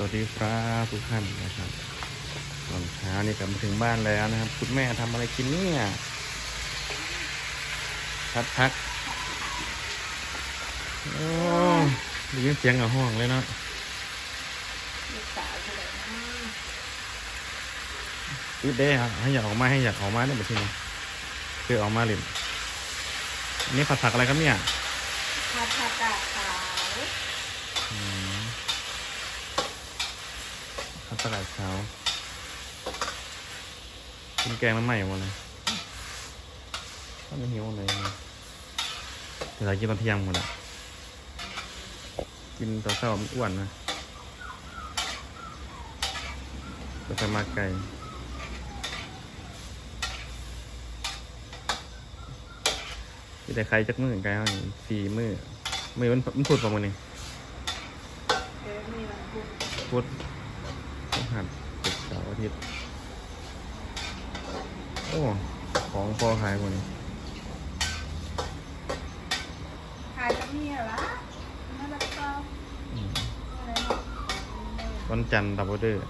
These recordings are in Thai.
สวัสดีครับทุกท่านนะครับตอนเช้านี่กลับมาถึงบ้านแล้วนะครับ คุณแม่ทำอะไรกินเนี่ยพัดพักโอ้ได้ยินเสียงกับห้องเลยเนาะลูกสาวเท่าได้ครับให้อยากออกมาให้อยากออกมาเนี่ยแบบนี้คือออกมาเล่นอันนี้ผัดผักอะไรครับเนี่ยผัดผักกาดขาว อืมผัดผักกาดขาวกินแกงน้ำใหม่หมดเลยก็ไม่หิวเลยเดี๋ยวเรากินตอนเที่ยงหมดอะกินตอนเช้ามันอ้วนนะก็จะมาไกลมีแต่ใครจักมือไกลเอานี่สี่มือมือมันมันพูดประมาณนี้เดี๋ หัสศุกร์เสาร์อาทิตย์ โอ้ ของพอขายหมดนี่ขายก็มีเหรอวะมะละกออืมอะไรเนาะวันจันทร์ดับเบิลเดอร์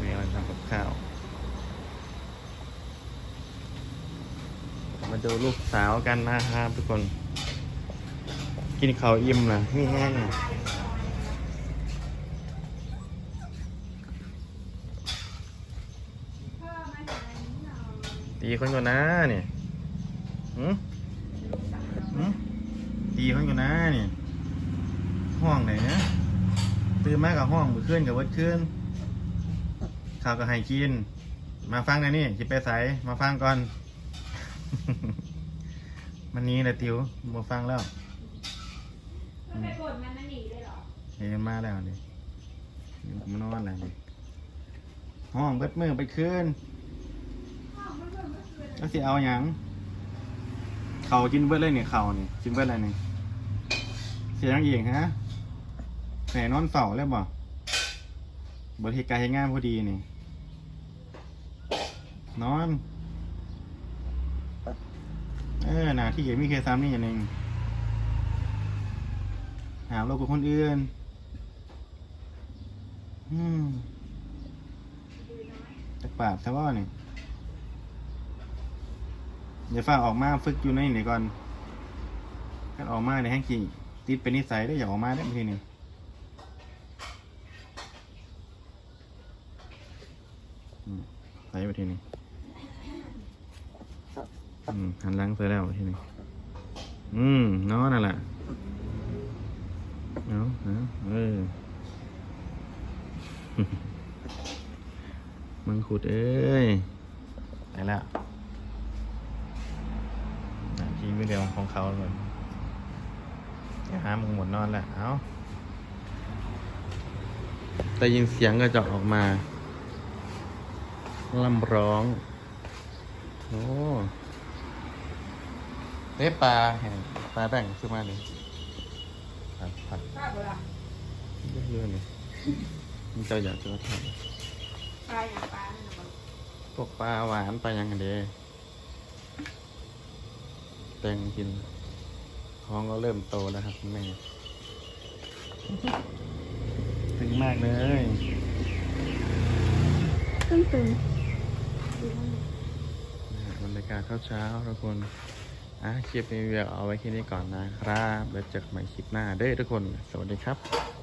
แม่กำลังทำกับข้าว มา ดูลูกสาวกันนะครับทุกคน กินข้าวอิ่มนะนี่แห้งนะตีคนก่อนนะนี่หืมหืมตีคนก่อนนะนี่ห้องไหนนะตื่นมากับห้องมือขึ้นกับวัดขึ้นข้าวก็ให้กิน มาฟังนะนี่จิไปใสมาฟังก่อน มันนี้แหละติวมาฟังแล้วแล้วไปบ่นมันนั่นหนีเลยเหรอเห็นมาแล้วนี่มานอนแล้วนี่ห้องเบิดมือไปขึ้นพ่อมันบ่นเมื่อคืนแล้วสิเอาหยังเขากินเบิดเลยเนี่ยเขานี่กินเบิดอะไรนี่เสียงเองฮะแหนนอนเฝ้าแล้วบ่บริการให้งานพอดีนี่ นอน เออหนาที่เห็นมีเคซ้ำนี่อย่างหนึ่งหาโลกกับคนอื่น อืมจักปาดซะว่านี่เดี๋ยวฝ้าออกมาฝึกอยู่ในนี่ก่อนกันออกมาในแห้งขี่ติดเป็นนิสัยได้อย่าออกมาได้บางทีนี่ใส่ไปทีนี้ อืมหันหลังเสร็จแล้วทีนี้อืมเนาะนั่นแหละเอาเอาเออมังคุดเอ้ยไปแล้วทีวิดีโอของเขาเลยเดี๋ยวหามึงหมดนอนแล้วเอาแต่ยินเสียงก็จะออกมาลำร้อง โอ้ เฮ้ปลาเห็นปลาแบ่งซื้อมาเลยผัดผัดป้าบ่ล่ะเยอะๆเลยมันเจะอยากจะทปลาอย่างปลาเนี่ยบ่ำพวกปลาหวานปลายังไงเด้แตงกินท้องก็เริ่มโตแล้วครับคุณแม่ถึงมากเลยตึ้งตึงนะฮะบรรยากาศเช้าๆทุกคน อะคลิปนี้เวียเอาไว้แค่นี้ก่อนนะครับ แล้วเจอกันใหม่คลิปหน้าเด้อทุกคน สวัสดีครับ